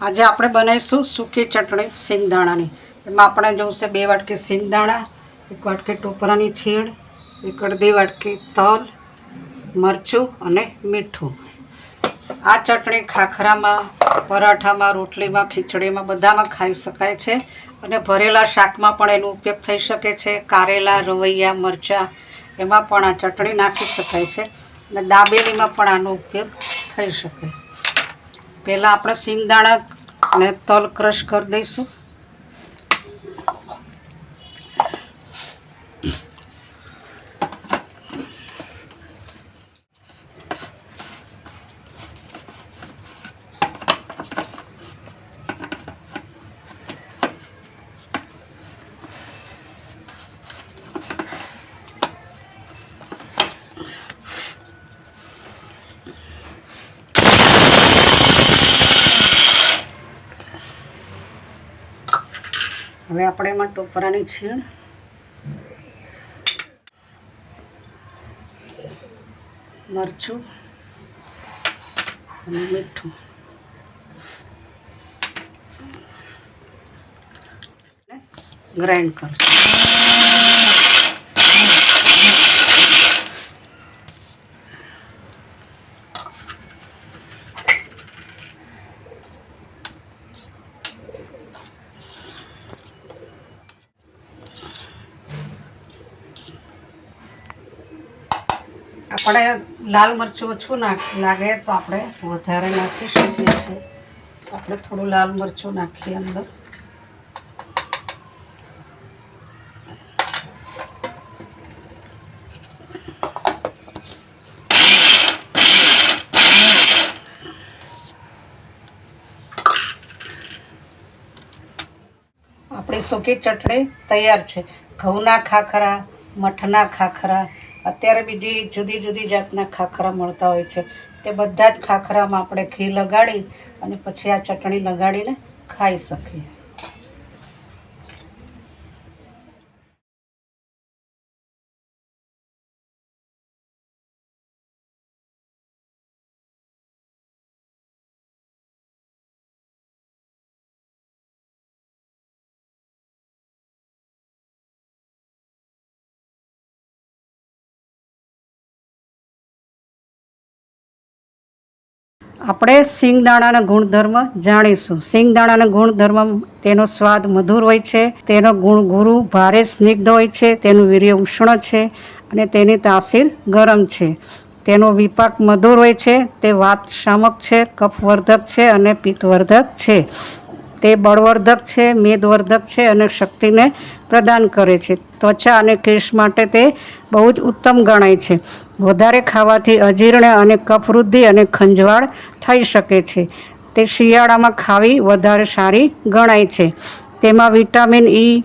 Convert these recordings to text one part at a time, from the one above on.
આજે આપણે બનાવીશું સૂકી ચટણી સિંગદાણાની. એમાં આપણે જોઈશે બે વાટકી સિંગદાણા, એક વાટકી ટોપરાની છીણ, એક અડધી વાટકી તલ, મરચું અને મીઠું. આ ચટણી ખાખરામાં, પરાઠામાં, રોટલીમાં, ખીચડીમાં બધામાં ખાઈ શકાય છે અને ભરેલા શાકમાં પણ એનો ઉપયોગ થઈ શકે છે. કારેલા, રવૈયા, મરચાં એમાં પણ આ ચટણી નાખી શકાય છે અને દાબેલીમાં પણ આનો ઉપયોગ થઈ શકે. પહેલાં આપણે સિંગદાણા અને તલ ક્રશ કરી દઈશું. હવે આપણે એમાં ટોપરાની છીણ. મરચું અને મીઠું. ગ્રાઇન્ડ કરશું. આપણે લાલ મરચું ઓછું નાખ, લાગે તો આપણે વધારે નાખી શકીએ છીએ. આપણે થોડું લાલ મરચું નાખીએ અંદર. આપણી સૂકી ચટણી તૈયાર છે. ઘઉંના ખાખરા, મઠના ખાખરા અત્યારે બીજી જુદી જુદી જાતના ખાખરા મળતા હોય છે, તે બધા જ ખાખરામાં આપણે ઘી લગાડી અને પછી આ ચટણી લગાડીને ખાઈ શકીએ. આપણે સિંગદાણાના ગુણધર્મ જાણીશું. સિંગદાણાના ગુણધર્મ તેનો સ્વાદ મધુર હોય છે, તેનો ગુણ ગુરુ ભારે સ્નિગ્ધ હોય છે, તેનું વીર્ય ઉષ્ણ છે અને તેની તાસીર ગરમ છે. તેનો વિપાક મધુર હોય છે, તે વાત શામક છે કફવર્ધક છે અને પિત્તવર્ધક છે. તે બળવર્ધક છે, મેદવર્ધક છે અને શક્તિને પ્રદાન કરે છે. ત્વચા અને કેશ માટે તે બહુ જ ઉત્તમ ગણાય છે. વધારે ખાવાથી અજીર્ણ અને કફવૃદ્ધિ અને ખંજવાળ થઈ શકે છે. તે શિયાળામાં ખાવી વધારે સારી ગણાય છે. તેમાં વિટામિન ઈ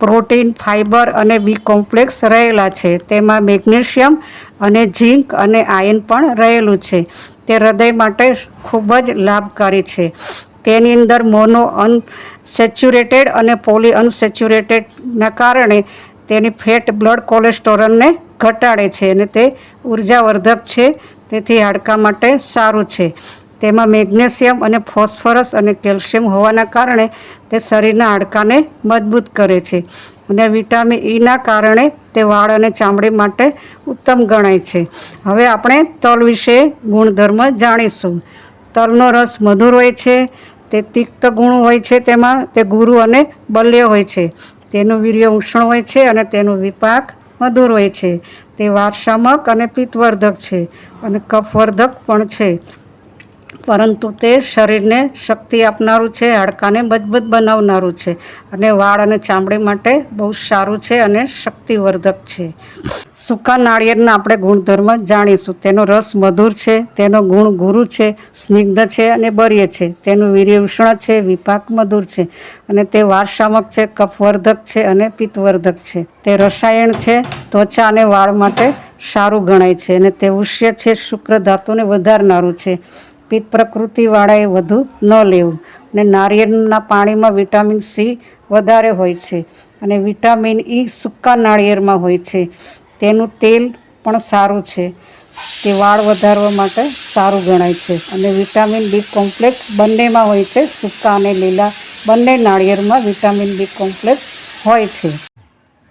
પ્રોટીન ફાઇબર અને બી કોમ્પ્લેક્સ રહેલા છે. તેમાં મેગ્નેશિયમ અને ઝીંક અને આયન પણ રહેલું છે. તે હૃદય માટે ખૂબ જ લાભકારી છે. તેની અંદર મોનો અનસેચ્યુરેટેડ અને પોલી અનસેચ્યુરેટેડના કારણે તેની ફેટ બ્લડ કોલેસ્ટ્રોલને ઘટાડે છે અને તે ઉર્જાવર્ધક છે. તેથી હાડકાં માટે સારું છે. તેમાં મેગ્નેશિયમ અને ફોસ્ફરસ અને કેલ્શિયમ હોવાના કારણે તે શરીરના હાડકાને મજબૂત કરે છે અને વિટામિન ઈના કારણે તે વાળ અને ચામડી માટે ઉત્તમ ગણાય છે. હવે આપણે તલ વિશે ગુણધર્મ જાણીશું. તલનો રસ મધુર હોય છે તે તિક્ત ગુણ હોય છે તેમાં, તે ગુરુ અને બલ્ય હોય છે. તેનું વીર્ય ઉષ્ણ હોય છે અને તેનું વિપાક મધુર હોય છે. તે વારસામક અને પિત્તવર્ધક છે અને કફવર્ધક પણ છે. પરંતુ તે શરીરને શક્તિ આપનારું છે, હાડકાને મજબૂત બનાવનારું છે અને વાળ અને ચામડી માટે બહુ સારું છે અને શક્તિવર્ધક છે. સૂકા નાળિયેરના આપણે ગુણધર્મ જાણીશું. તેનો રસ મધુર છે, તેનો ગુણ ગુરુ છે, સ્નિગ્ધ છે અને બર્ય છે. તેનું વીર્ય ઉષ્ણ છે, વિપાક મધુર છે અને તે વારસામક છે, કફવર્ધક છે અને પિત્તવર્ધક છે. તે રસાયણ છે, ત્વચા અને વાળ માટે સારું ગણાય છે અને તે ઉષ્ય છે, શુક્ર ધાતુને વધારનારું છે. પિત્ત પ્રકૃતિવાળાએ વધુ ન લેવું. અને નારિયેળના પાણીમાં વિટામિન સી વધારે હોય છે અને વિટામિન ઈ સૂકા નાળિયેરમાં હોય છે. તેનું તેલ પણ સારું છે. તે વાળ વધારવા માટે સારું ગણાય છે. અને વિટામિન બી કોમ્પ્લેક્સ બંનેમાં હોય છે. સૂકા અને લીલા બંને નાળિયેરમાં વિટામિન બી કોમ્પ્લેક્સ હોય છે.